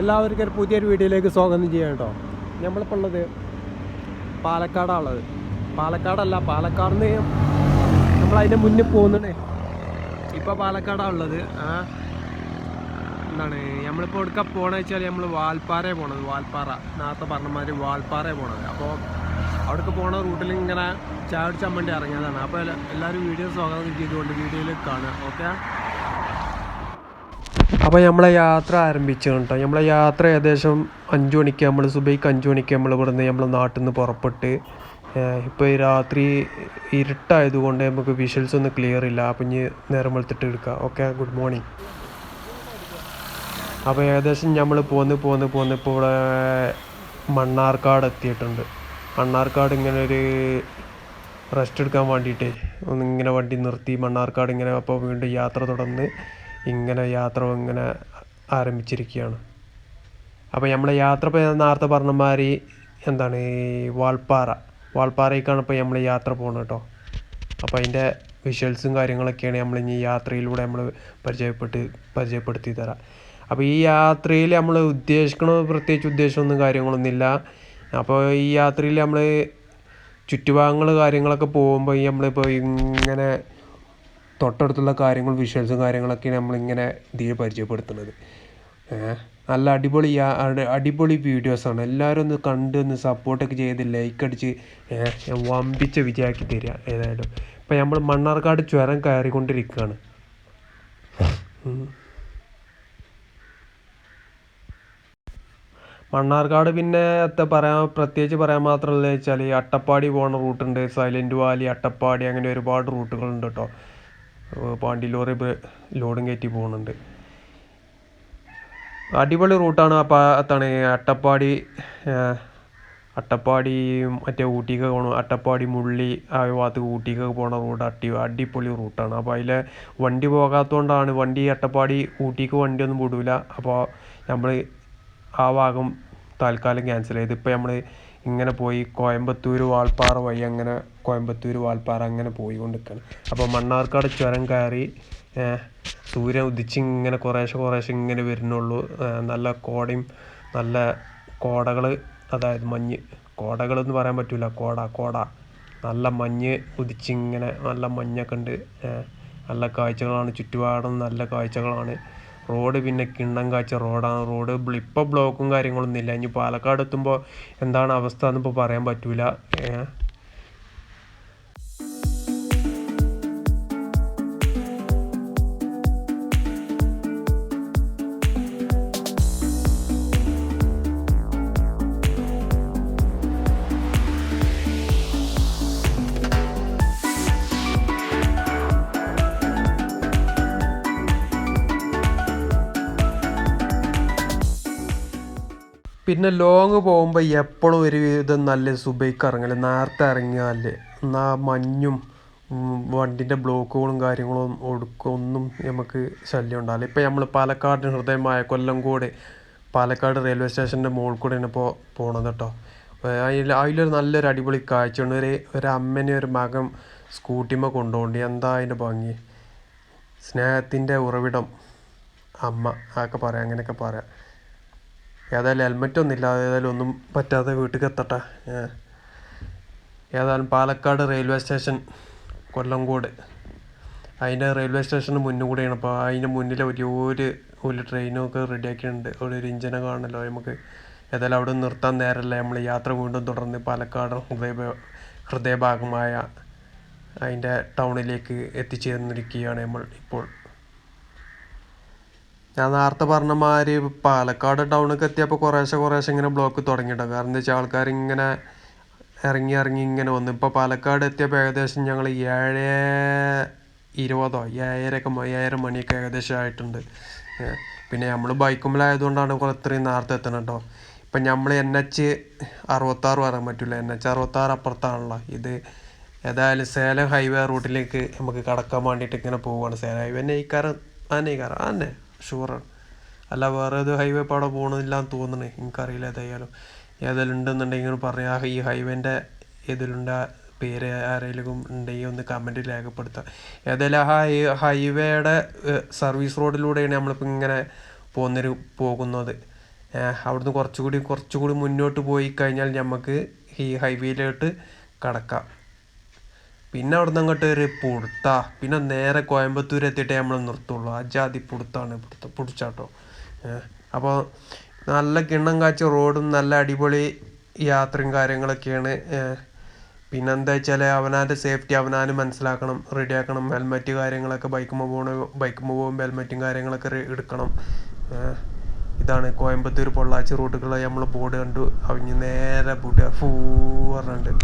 എല്ലാവർക്കും പുതിയൊരു വീഡിയോയിലേക്ക് സ്വാഗതം ചെയ്യാം കേട്ടോ. നമ്മളിപ്പോൾ ഉള്ളത് പാലക്കാടാണുള്ളത്. പാലക്കാടല്ല പാലക്കാട് നമ്മൾ അതിന്റെ മുന്നിൽ പോകുന്നുണ്ട്. ഇപ്പോൾ പാലക്കാടാണുള്ളത് ആ എന്താണ് നമ്മളിപ്പോൾ എടുക്ക പോകണമെന്ന് വെച്ചാൽ നമ്മൾ വാൽപ്പാറ പോണത് വാൽപ്പാറ. നേരത്തെ പറഞ്ഞമാതിരി വാൽപ്പാറ പോണത്. അപ്പോൾ അവിടേക്ക് പോണ റൂട്ടിൽ ഇങ്ങനെ വേണ്ടി ഇറങ്ങിയതാണ്. അപ്പോൾ എല്ലാവരും വീഡിയോ സ്വാഗതം ചെയ്തുകൊണ്ട് വീഡിയോയിൽ കാണുക. ഓക്കെ? അപ്പോൾ നമ്മളെ യാത്ര ആരംഭിച്ചു കേട്ടോ. നമ്മളെ യാത്ര ഏകദേശം അഞ്ച് മണിക്ക് നമ്മൾ സുബൈക്ക് അഞ്ച് മണിക്ക് നമ്മൾ ഇവിടുന്ന് നമ്മളെ നാട്ടിൽ നിന്ന് പുറപ്പെട്ട് ഇപ്പോൾ രാത്രി ഇരുട്ടായതുകൊണ്ട് നമുക്ക് വിഷ്വൽസ് ഒന്നും ക്ലിയർ ഇല്ല. അപ്പം ഇനി നേരം വെളുത്തിട്ട് എടുക്കുക ഓക്കെ ഗുഡ് മോർണിംഗ് അപ്പോൾ ഏകദേശം നമ്മൾ പോന്ന് പോന്ന് പോന്ന് ഇപ്പോൾ ഇവിടെ മണ്ണാർക്കാട് എത്തിയിട്ടുണ്ട്. മണ്ണാർക്കാട് ഇങ്ങനെ ഒരു റെസ്റ്റ് എടുക്കാൻ വേണ്ടിയിട്ട് ഒന്ന് ഇങ്ങനെ വണ്ടി നിർത്തി മണ്ണാർക്കാട് ഇങ്ങനെ അപ്പോൾ വീണ്ടും യാത്ര തുടർന്ന് ഇങ്ങനെ യാത്ര ഇങ്ങനെ ആരംഭിച്ചിരിക്കുകയാണ്. അപ്പോൾ നമ്മളെ യാത്ര ഇപ്പോൾ നേരത്തെ പറഞ്ഞ മാതിരി എന്താണ് ഈ വാൾപ്പാറ വാൾപ്പാറയ്ക്കാണ് ഇപ്പോൾ നമ്മൾ യാത്ര പോകുന്നത് കേട്ടോ അപ്പോൾ അതിന്റെ വിഷ്വൽസും കാര്യങ്ങളൊക്കെയാണ് നമ്മൾ ഇനി യാത്രയിലൂടെ നമ്മൾ പരിചയപ്പെട്ട് പരിചയപ്പെടുത്തി തരാം. അപ്പോൾ ഈ യാത്രയിൽ നമ്മൾ ഉദ്ദേശിക്കണ പ്രത്യേകിച്ച് ഉദ്ദേശമൊന്നും കാര്യങ്ങളൊന്നുമില്ല. അപ്പോൾ ഈ യാത്രയിൽ നമ്മൾ ചുറ്റുഭാഗങ്ങൾ കാര്യങ്ങളൊക്കെ പോകുമ്പോൾ നമ്മളിപ്പോൾ ഇങ്ങനെ തൊട്ടടുത്തുള്ള കാര്യങ്ങൾ വിഷ്വൽസും കാര്യങ്ങളൊക്കെയാണ് നമ്മളിങ്ങനെ ഇതിൽ പരിചയപ്പെടുത്തുന്നത്. നല്ല അടിപൊളി അടിപൊളി വീഡിയോസാണ് എല്ലാവരും ഒന്ന് കണ്ട് ഒന്ന് സപ്പോർട്ടൊക്കെ ചെയ്ത് ലൈക്ക് അടിച്ച് വമ്പിച്ച വിജയമാക്കി തരിക ഏതായാലും. ഇപ്പം നമ്മൾ മണ്ണാർക്കാട് ചുരം കയറിക്കൊണ്ടിരിക്കുകയാണ്. മണ്ണാർക്കാട് പിന്നെ എത്ത പറയാൻ പ്രത്യേകിച്ച് പറയാൻ മാത്രമല്ല വെച്ചാൽ അട്ടപ്പാടി പോകുന്ന റൂട്ടുണ്ട് സൈലന്റ് വാലി അട്ടപ്പാടി അങ്ങനെ ഒരുപാട് റൂട്ടുകളുണ്ട് കേട്ടോ പാണ്ടി ലോറി ലോഡും കയറ്റി പോകുന്നുണ്ട്. അടിപൊളി റൂട്ടാണ് അപ്പോൾ എത്താണ് അട്ടപ്പാടി അട്ടപ്പാടി മറ്റേ ഊട്ടിക്കൊക്കെ പോകണം അട്ടപ്പാടി മുള്ളി ആ ഭാഗത്ത് ഊട്ടിക്കൊക്കെ പോകണ റൂട്ട് അടി അടിപൊളി റൂട്ടാണ്. അപ്പോൾ അതിലെ വണ്ടി പോകാത്തതുകൊണ്ടാണ് വണ്ടി അട്ടപ്പാടി ഊട്ടിക്ക് വണ്ടിയൊന്നും വിടൂല. അപ്പോൾ നമ്മൾ ആ ഭാഗം താൽക്കാലം ക്യാൻസൽ ചെയ്ത്. ഇപ്പോൾ നമ്മൾ ഇങ്ങനെ പോയി കോയമ്പത്തൂർ വാൾപ്പാറ വഴി അങ്ങനെ കോയമ്പത്തൂർ വാൾപ്പാറ അങ്ങനെ പോയി പോയിക്കൊണ്ടിരിക്കുകയാണ് അപ്പോൾ മണ്ണാർക്കാട് ചുരം കയറി സൂര്യൻ ഉദിച്ച് ഇങ്ങനെ കുറേശ്ശെ കുറേശ്ശെ ഇങ്ങനെ വരുന്നുള്ളൂ. നല്ല കോടയും നല്ല കോടകൾ അതായത് മഞ്ഞ് കോടകളെന്ന് പറയാൻ പറ്റില്ല കോട കോട. നല്ല മഞ്ഞ് ഉദിച്ചിങ്ങനെ നല്ല മഞ്ഞൊക്കെ ഉണ്ട് നല്ല കാഴ്ചകളാണ് ചുറ്റുപാടും നല്ല കാഴ്ചകളാണ്. റോഡ് പിന്നെ കിണ്ണം കാച്ച റോഡാണ്. റോഡ് ഇപ്പോൾ ബ്ലോക്കും കാര്യങ്ങളൊന്നുമില്ല ഇനി പാലക്കാട് എത്തുമ്പോൾ എന്താണ് അവസ്ഥ എന്നിപ്പോൾ പറയാൻ പറ്റൂല. പിന്നെ ലോങ് പോകുമ്പോൾ എപ്പോഴും ഒരു വിധം നല്ല സുബൈക്ക് ഇറങ്ങൽ. നേരത്തെ ഇറങ്ങിയാൽ എന്നാ മഞ്ഞും വണ്ടിന്റെ ബ്ലോക്കുകളും കാര്യങ്ങളും ഒടുക്കും ഒന്നും നമുക്ക് ശല്യം ഉണ്ടാവില്ല. ഇപ്പം നമ്മൾ പാലക്കാട് ഹൃദയമായ കൊല്ലം കൊല്ലംകോട് പാലക്കാട് റെയിൽവേ സ്റ്റേഷന്റെ മുകളിൽ കൂടെയാണ് ഇപ്പോൾ പോണത് കേട്ടോ അതിൽ അതിലൊരു നല്ലൊരു അടിപൊളി കാഴ്ചയുണ്ട് ഒരു ഒരു അമ്മനെ ഒരു മകൻ സ്കൂട്ടിമ്മ കൊണ്ടുപോകേണ്ടി എന്താ അതിന്റെ ഭംഗി? സ്നേഹത്തിന്റെ ഉറവിടം അമ്മ അതൊക്കെ പറയാം അങ്ങനെയൊക്കെ പറയാം. ഏതായാലും ഹെൽമെറ്റ് ഒന്നും ഇല്ലാതെ ഏതായാലും ഒന്നും പറ്റാതെ വീട്ടിൽ എത്തട്ടെ. ഏതായാലും പാലക്കാട് റെയിൽവേ സ്റ്റേഷൻ കൊല്ലംകോട്. അതിന്റെ റെയിൽവേ സ്റ്റേഷന് മുന്നിൽ കൂടെയാണ്. അപ്പോൾ അതിന്റെ മുന്നിൽ വലിയൊരു ഒരു ട്രെയിനൊക്കെ റെഡിയാക്കിയിട്ടുണ്ട് അവിടെ ഒരു ഇഞ്ചിനെ കാണണമല്ലോ നമുക്ക്. ഏതായാലും അവിടെ നിർത്താൻ നേരമല്ല നമ്മൾ യാത്ര വീണ്ടും തുടർന്ന് പാലക്കാട് ഹൃദയ ഹൃദയഭാഗമായ അതിന്റെ ടൗണിലേക്ക് എത്തിച്ചേർന്നിരിക്കുകയാണ് നമ്മൾ ഇപ്പോൾ. ഞാൻ നേരത്തെ പറഞ്ഞ മാതിരി പാലക്കാട് ടൗണിലേക്ക് എത്തിയപ്പോൾ കുറേശ്ശെ കുറേശ്ശെ ഇങ്ങനെ ബ്ലോക്ക് തുടങ്ങിയിട്ടോ കാരണം എന്താ വെച്ചാൽ ആൾക്കാർ ഇങ്ങനെ ഇറങ്ങി ഇറങ്ങി ഇങ്ങനെ വന്നു. ഇപ്പോൾ പാലക്കാട് എത്തിയപ്പോൾ ഏകദേശം ഞങ്ങൾ ഏഴ് ഇരുപതോ ഏഴരൊക്കെ ഏഴര മണിയൊക്കെ ഏകദേശം ആയിട്ടുണ്ട്. പിന്നെ നമ്മൾ ബൈക്കുമ്പിലായതുകൊണ്ടാണ് കുറേ ഇത്രയും നേരത്തെ എത്തണം കേട്ടോ ഇപ്പം നമ്മൾ എൻ എച്ച് അറുപത്താറ് പറയാൻ പറ്റില്ല എൻ എച്ച് അറുപത്താറ് അപ്പുറത്താണല്ലോ. ഇത് ഏതായാലും സേലം ഹൈവേ റൂട്ടിലേക്ക് നമുക്ക് കടക്കാൻ വേണ്ടിയിട്ട് ഇങ്ങനെ പോവുകയാണ് സേലം ഹൈവേ തന്നെ ഈ കാരം തന്നെ ഈ തന്നെ ഷുവറാണ് അല്ല വേറെ ഏത് ഹൈവേ ഇപ്പോൾ അവിടെ പോകണമെന്നില്ല എന്ന് തോന്നണേ. എനിക്കറിയില്ല ഏതായാലും. ഏതെങ്കിലും ഉണ്ടെന്നുണ്ടെങ്കിൽ പറയാം. ഈ ഹൈവേന്റെ ഏതിലുണ്ട്? പേര് ആരെങ്കിലും ഉണ്ടെങ്കിൽ ഒന്ന് കമന്റിൽ രേഖപ്പെടുത്തുക ഏതായാലും ആ ഹൈ ഹൈവേയുടെ സർവീസ് റോഡിലൂടെയാണ് നമ്മളിപ്പോൾ ഇങ്ങനെ പോകുന്നൊരു പോകുന്നത്. അവിടുന്ന് കുറച്ചുകൂടി കുറച്ചുകൂടി മുന്നോട്ട് പോയി കഴിഞ്ഞാൽ നമുക്ക് ഈ ഹൈവേയിലോട്ട് കടക്കാം. പിന്നെ അവിടെ നിന്ന് അങ്ങോട്ട് ഒരു പുടുത്ത. പിന്നെ നേരെ കോയമ്പത്തൂർ എത്തിയിട്ടേ നമ്മൾ നിർത്തുള്ളൂ. ആ ജാതി പുടുത്താണ് പുടുത്ത പുടിച്ചാട്ടോ. അപ്പോൾ നല്ല കിണ്ണം കാച്ച റോഡും നല്ല അടിപൊളി യാത്രയും കാര്യങ്ങളൊക്കെയാണ്. പിന്നെ എന്താ വെച്ചാൽ അവനാന്റെ സേഫ്റ്റി അവനാന് മനസ്സിലാക്കണം. റെഡിയാക്കണം. ഹെൽമെറ്റ് കാര്യങ്ങളൊക്കെ ബൈക്കുമ്പോൾ പോകണ ബൈക്കുമ്പോൾ പോകുമ്പോൾ ഹെൽമെറ്റും കാര്യങ്ങളൊക്കെ എടുക്കണം. ഇതാണ് കോയമ്പത്തൂർ പൊള്ളാച്ചി റൂട്ടുകൾ നമ്മൾ ബോർഡ് കണ്ടു. അവിഞ്ഞ് നേരെ ബുഡ ഫൂ പറഞ്ഞിട്ട്.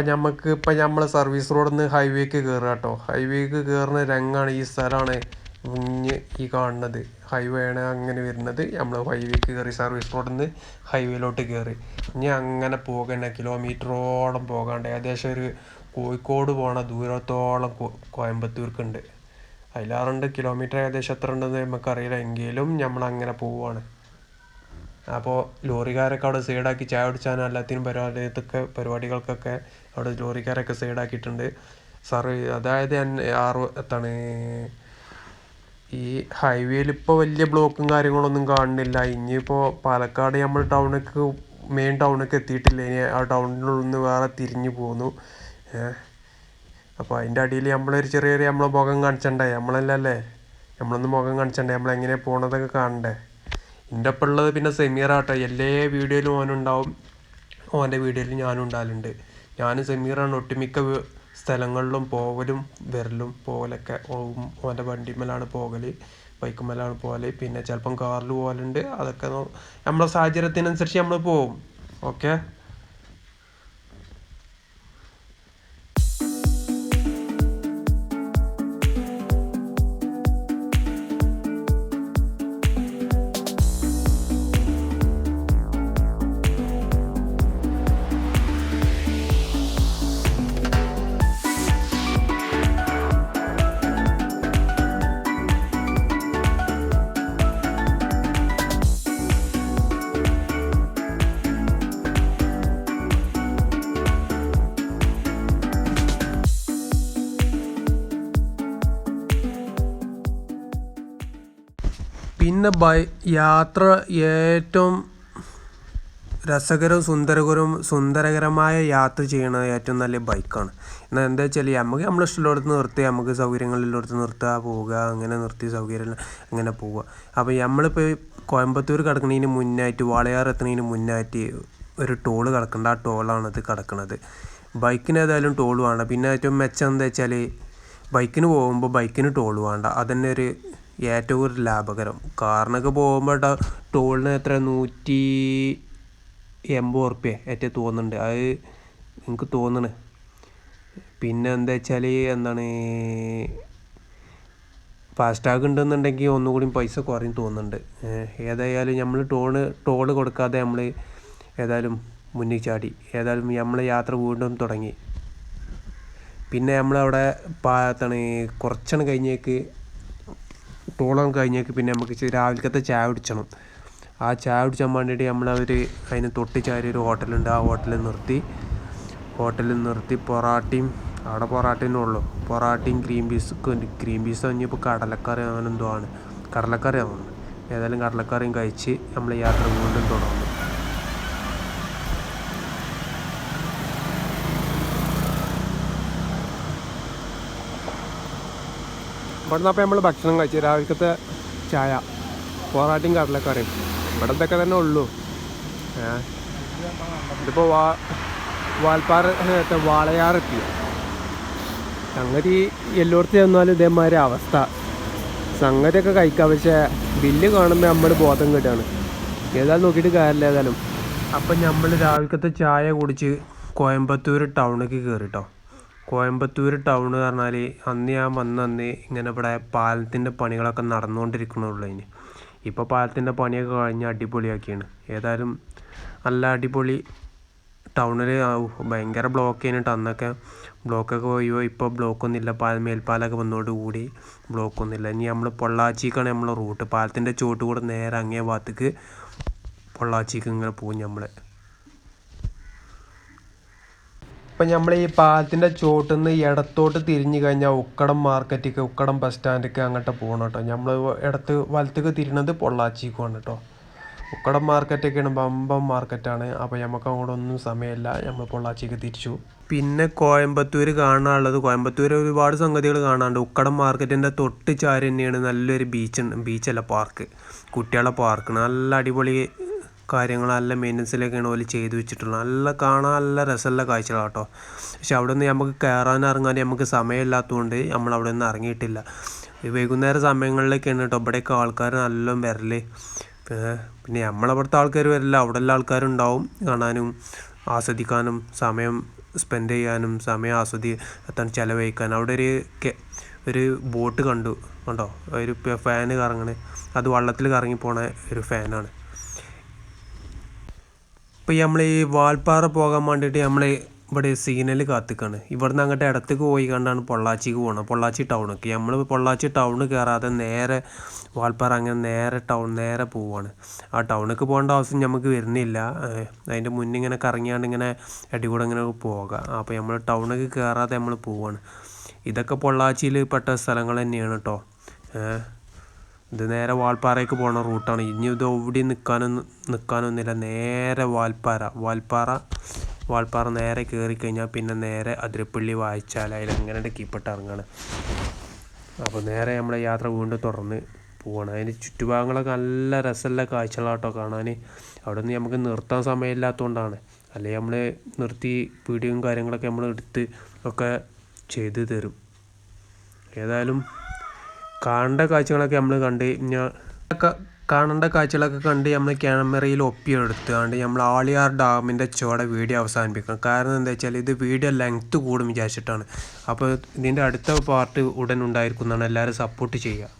ഇപ്പം നമുക്ക് ഇപ്പം നമ്മൾ സർവീസ് റോഡിൽ നിന്ന് ഹൈവേക്ക് കയറുക കേട്ടോ ഹൈവേക്ക് കയറുന്ന രംഗമാണ് ഈ സ്ഥലമാണ് മുഞ്ഞ് ഈ കാണുന്നത്. ഹൈവേ ആണ് അങ്ങനെ വരുന്നത്. നമ്മൾ ഹൈവേക്ക് കയറി സർവീസ് റോഡിൽ നിന്ന് ഹൈവേയിലോട്ട് കയറി ഇനി അങ്ങനെ പോകേണ്ട കിലോമീറ്ററോളം പോകാണ്ട്. ഏകദേശം ഒരു കോഴിക്കോട് പോണ ദൂരത്തോളം കോയമ്പത്തൂർക്കുണ്ട്. അതിലാറുണ്ട് കിലോമീറ്റർ ഏകദേശം എത്ര ഉണ്ടെന്ന് നമുക്കറിയില്ല എങ്കിലും നമ്മൾ അങ്ങനെ പോവുകയാണ് അപ്പോൾ ലോറിക്കാരൊക്കെ അവിടെ സൈഡാക്കി ചായ കുടിച്ചാനും എല്ലാത്തിനും പരിപാടി ഇതൊക്കെ പരിപാടികൾക്കൊക്കെ അവിടെ ലോറിക്കാരൊക്കെ സൈഡാക്കിയിട്ടുണ്ട്. സാറ് അതായത് ആറു എത്താണ് ഈ ഹൈവേയിൽ ഇപ്പോൾ വലിയ ബ്ലോക്കും കാര്യങ്ങളൊന്നും കാണുന്നില്ല. ഇനിയിപ്പോൾ പാലക്കാട് നമ്മൾ ടൗണിലേക്ക് മെയിൻ ടൗണിലേക്ക് എത്തിയിട്ടില്ല. ഇനി ആ ടൗണിൽ നിന്ന് വേറെ തിരിഞ്ഞു പോന്നു. അപ്പോൾ അതിന്റെ അടിയിൽ നമ്മളൊരു ചെറിയ ചെറിയ നമ്മളെ മുഖം കാണിച്ചണ്ടേ നമ്മളല്ലല്ലേ നമ്മളൊന്ന് മുഖം കാണിച്ചണ്ടേ നമ്മളെങ്ങനെയാണ് പോണതൊക്കെ കാണണ്ടേ? എന്റെ ഒപ്പം ഉള്ളത് പിന്നെ സെമീറാട്ടോ എല്ലാ വീഡിയോയിലും ഓനുണ്ടാവും. ഓന്റെ വീഡിയോയിൽ ഞാനും ഉണ്ടാകലുണ്ട് ഞാനും സെമീറാണ് ഒട്ടുമിക്ക സ്ഥലങ്ങളിലും പോകലും വരലും പോകലൊക്കെ ഓന്റെ വണ്ടിമേലാണ് പോകൽ ബൈക്കുമേലാണ് പോകൽ പിന്നെ ചിലപ്പം കാറിൽ പോകലുണ്ട് അതൊക്കെ നമ്മളെ സാഹചര്യത്തിനനുസരിച്ച് നമ്മൾ പോകും ഓക്കെ? പിന്നെ ബൈ യാത്ര ഏറ്റവും രസകരവും സുന്ദരകരവും സുന്ദരകരമായ യാത്ര ചെയ്യണത് ഏറ്റവും നല്ല ബൈക്കാണ്. എന്നാൽ എന്താ വെച്ചാൽ നമുക്ക് നമ്മൾ ഇഷ്ടമുള്ളിടത്ത് നിർത്തി നമുക്ക് സൗകര്യങ്ങളിലടുത്ത് നിർത്തുക പോവുക അങ്ങനെ നിർത്തി സൗകര്യം അങ്ങനെ പോവുക. അപ്പോൾ നമ്മളിപ്പോൾ കോയമ്പത്തൂർ കിടക്കുന്നതിന് മുന്നായിട്ട് വാളയാർ എത്തുന്നതിന് മുന്നായിട്ട് ഒരു ടോൾ കിടക്കേണ്ട ആ ടോളാണ് അത് കിടക്കുന്നത് ബൈക്കിന് ഏതായാലും ടോൾ വേണ്ട. പിന്നെ ഏറ്റവും മെച്ചം എന്താ വെച്ചാൽ ബൈക്കിന് പോകുമ്പോൾ ബൈക്കിന് ടോൾ വേണ്ട. അതന്നെ ഒരു ഏറ്റവും ഒരു ലാഭകരം. കാറിനൊക്കെ പോകുമ്പോൾ ടോളിന് എത്ര? നൂറ്റി എൺപത് ഉറുപ്പ്യ. ഏറ്റവും തോന്നുന്നുണ്ട്. അത് എനിക്ക് തോന്നണ്. പിന്നെ എന്താ വെച്ചാൽ എന്താണ് ഫാസ്ടാഗ് ഉണ്ടെന്നുണ്ടെങ്കിൽ ഒന്നുകൂടി പൈസ കുറയും തോന്നുന്നുണ്ട്. ഏതായാലും നമ്മൾ ടോൾ ടോൾ കൊടുക്കാതെ നമ്മൾ ഏതായാലും മുന്നിൽ ചാടി. ഏതായാലും നമ്മൾ യാത്ര വീണ്ടും തുടങ്ങി. പിന്നെ നമ്മളവിടെ പാത്താണ് കുറച്ചാണ് കഴിഞ്ഞേക്ക് ടോളം കഴിഞ്ഞേക്ക് പിന്നെ നമുക്ക് രാവിലത്തെ ചായ കുടിച്ചണം. ആ ചായ കുടിച്ചാൻ വേണ്ടിയിട്ട് നമ്മളവർ അതിന് തൊട്ട് ചാരി ഒരു ഹോട്ടലുണ്ട്. ആ ഹോട്ടലിൽ നിർത്തി. ഹോട്ടലിൽ നിർത്തി പൊറാട്ടയും അവിടെ പൊറാട്ടേനെ ഉള്ളൂ. പൊറാട്ടയും ഗ്രീൻ പീസ് ഗ്രീൻ പീസ് കഴിഞ്ഞപ്പോൾ കടലക്കറി അങ്ങനെ എന്തോ ആണ്. കടലക്കറി ആണ് ഏതായാലും കടലക്കറിയും കഴിച്ച് നമ്മൾ യാത്ര വീണ്ടും തുടർന്നു ഇവിടെ നിന്നപ്പോൾ നമ്മൾ ഭക്ഷണം കഴിച്ചു രാവിലത്തെ ചായ. പൊറാട്ടയും കടലക്കറിയും ഇവിടെ ഇതൊക്കെ തന്നെ ഉള്ളൂ. ഇതിപ്പോൾ വാ വാൽപ്പാറ വാളയാറെത്തി. സംഗതി എല്ലായിടത്തും ചെന്നാലും ഇതേമാതിരി അവസ്ഥ. സംഗതിയൊക്കെ കഴിക്കാം. പക്ഷേ ബില്ല് കാണുമ്പോൾ നമ്മൾ ബോധം കിട്ടുകയാണ് ഏതായാലും നോക്കിയിട്ട് കാര്യമില്ല ഏതായാലും. അപ്പം നമ്മൾ രാവിലത്തെ ചായ കുടിച്ച് കോയമ്പത്തൂർ ടൗണിലേക്ക് കയറി കേട്ടോ കോയമ്പത്തൂർ ടൗൺ എന്ന് പറഞ്ഞാൽ അന്ന് ഞാൻ വന്നന്ന് ഇങ്ങനെ ഇവിടെ പാലത്തിന്റെ പണികളൊക്കെ നടന്നുകൊണ്ടിരിക്കണുള്ളൂ അതിന്. ഇപ്പോൾ പാലത്തിന്റെ പണിയൊക്കെ കഴിഞ്ഞ് അടിപൊളിയാക്കിയാണ്. ഏതായാലും നല്ല അടിപൊളി ടൗണിൽ ഭയങ്കര ബ്ലോക്ക് ചെയ്യുന്നുണ്ട് അന്നൊക്കെ ബ്ലോക്കൊക്കെ പോയോ ഇപ്പോൾ ബ്ലോക്കൊന്നുമില്ല പാൽ മേൽപ്പാലൊക്കെ കൂടി ബ്ലോക്കൊന്നുമില്ല ഇനി നമ്മൾ പൊള്ളാച്ചിക്കാണ് നമ്മളെ റൂട്ട് പാലത്തിന്റെ ചുവട്ട് കൂടെ നേരെ അങ്ങേ ഭാഗത്തേക്ക് പൊള്ളാച്ചിക്ക് ഇങ്ങനെ പോകും നമ്മൾ ഇപ്പം നമ്മൾ ഈ പാലത്തിന്റെ ചോട്ടിൽ നിന്ന് ഇടത്തോട്ട് തിരിഞ്ഞു കഴിഞ്ഞാൽ ഉക്കടം മാർക്കറ്റിക്ക് ഉക്കടം ബസ് സ്റ്റാൻഡിക്ക് അങ്ങോട്ട് പോകണം കേട്ടോ. നമ്മൾ ഇടത്ത് വലത്തേക്ക് തിരിയണത് പൊള്ളാച്ചിക്കുമാണ് കേട്ടോ. ഉക്കടം മാർക്കറ്റൊക്കെയാണ് ബമ്പം മാർക്കറ്റാണ്. അപ്പോൾ നമുക്ക് അങ്ങോട്ട് ഒന്നും സമയമില്ല. നമ്മൾ പൊള്ളാച്ചിക്ക് തിരിച്ചു. പിന്നെ കോയമ്പത്തൂർ കാണാനുള്ളത് കോയമ്പത്തൂർ ഒരുപാട് സംഗതികൾ കാണാനുണ്ട്. ഉക്കടം മാർക്കറ്റിന്റെ തൊട്ട് ചാരി തന്നെയാണ് നല്ലൊരു ബീച്ച് ബീച്ചല്ല പാർക്ക്. കുട്ടികളെ പാർക്ക്. നല്ല അടിപൊളി കാര്യങ്ങൾ നല്ല മെയിന്റനൻസിലൊക്കെയാണ് ഓൽ ചെയ്തു വെച്ചിട്ടുള്ളത്. നല്ല കാണാൻ നല്ല രസമുള്ള കാഴ്ചകളാണ് കേട്ടോ. പക്ഷെ അവിടെ നിന്ന് നമുക്ക് കയറാൻ ഇറങ്ങാൻ നമുക്ക് സമയമില്ലാത്തതുകൊണ്ട് നമ്മൾ അവിടെ നിന്ന് ഇറങ്ങിയിട്ടില്ല വൈകുന്നേര സമയങ്ങളിലൊക്കെയാണ് കേട്ടോ ഇവിടെയൊക്കെ ആൾക്കാർ നല്ല വരൽ പിന്നെ നമ്മളവിടുത്തെ ആൾക്കാർ വരില്ല. അവിടെയുള്ള ആൾക്കാരുണ്ടാവും കാണാനും ആസ്വദിക്കാനും സമയം സ്പെൻഡ് ചെയ്യാനും സമയം ആസ്വദി എത്താൻ ചിലവഴിക്കാൻ. അവിടെ ഒരു ഒരു ബോട്ട് കണ്ടു. കണ്ടോ? ഒരു ഫാന് കറങ്ങണേ. അത് വള്ളത്തിൽ കറങ്ങി പോണ ഒരു ഫാനാണ്. ഇപ്പോൾ നമ്മൾ ഈ വാൽപ്പാറ പോകാൻ വേണ്ടിയിട്ട് നമ്മൾ ഇവിടെ സിഗ്നൽ കാത്തിക്കാണ്. ഇവിടുന്ന് അങ്ങോട്ട് ഇടത്തേക്ക് പോയി കണ്ടാണ് പൊള്ളാച്ചിക്ക് പോകണം പൊള്ളാച്ചി ടൗണിലേക്ക് നമ്മൾ പൊള്ളാച്ചി ടൗണ് കയറാതെ നേരെ വാൽപ്പാറ അങ്ങനെ നേരെ ടൗൺ നേരെ പോവാണ്. ആ ടൗണിലേക്ക് പോകേണ്ട ആവശ്യം നമുക്ക് വരുന്നില്ല. അതിന്റെ മുന്നേ ഇങ്ങനെ കറങ്ങിയാണ്ട് ഇങ്ങനെ അടികൂടെ ഇങ്ങനെ പോകാം. അപ്പോൾ നമ്മൾ ടൗണിലേക്ക് കയറാതെ നമ്മൾ പോവാണ്. ഇതൊക്കെ പൊള്ളാച്ചിയിൽ പെട്ട സ്ഥലങ്ങൾ തന്നെയാണ് കേട്ടോ ഇത് നേരെ വാൽപ്പാറയ്ക്ക് പോണ റൂട്ടാണ്. ഇനി ഇത് എവിടെയും നിൽക്കാനൊന്നും നിൽക്കാനൊന്നുമില്ല നേരെ വാൽപ്പാറ. വാൽപ്പാറ വാൽപ്പാറ നേരെ കയറി കഴിഞ്ഞാൽ പിന്നെ നേരെ അതിരപ്പള്ളി വായിച്ചാൽ അതിൽ അങ്ങനെ കീപ്പിട്ട് ഇറങ്ങാണ്. അപ്പോൾ നേരെ നമ്മുടെ യാത്ര വീണ്ടും തുറന്ന് പോവാണ്. അതിന് ചുറ്റുഭാഗങ്ങളൊക്കെ നല്ല രസമുള്ള കാഴ്ചകളാട്ടോ കാണാൻ അവിടെ നിന്ന് നമുക്ക് നിർത്താൻ സമയമില്ലാത്തതുകൊണ്ടാണ് അല്ലെങ്കിൽ നമ്മൾ നിർത്തി പീടിയും കാര്യങ്ങളൊക്കെ നമ്മൾ എടുത്ത് ഒക്കെ ചെയ്ത് തരും. ഏതായാലും കാണേണ്ട കാഴ്ചകളൊക്കെ നമ്മൾ കണ്ട് കാണേണ്ട കാഴ്ചകളൊക്കെ കണ്ട് നമ്മൾ ക്യാമറയിൽ ഒപ്പിയെടുത്തുകൊണ്ട് നമ്മൾ ആളിയാർ ഡാമിന്റെ ചുവടെ വീഡിയോ അവസാനിപ്പിക്കണം. കാരണം എന്താ വെച്ചാൽ ഇത് വീഡിയോ ലെങ്ത്ത് കൂടും വിചാരിച്ചിട്ടാണ്. അപ്പോൾ ഇതിന്റെ അടുത്ത പാർട്ട് ഉടൻ ഉണ്ടായിരിക്കുന്നതാണ് എല്ലാവരും സപ്പോർട്ട് ചെയ്യുക.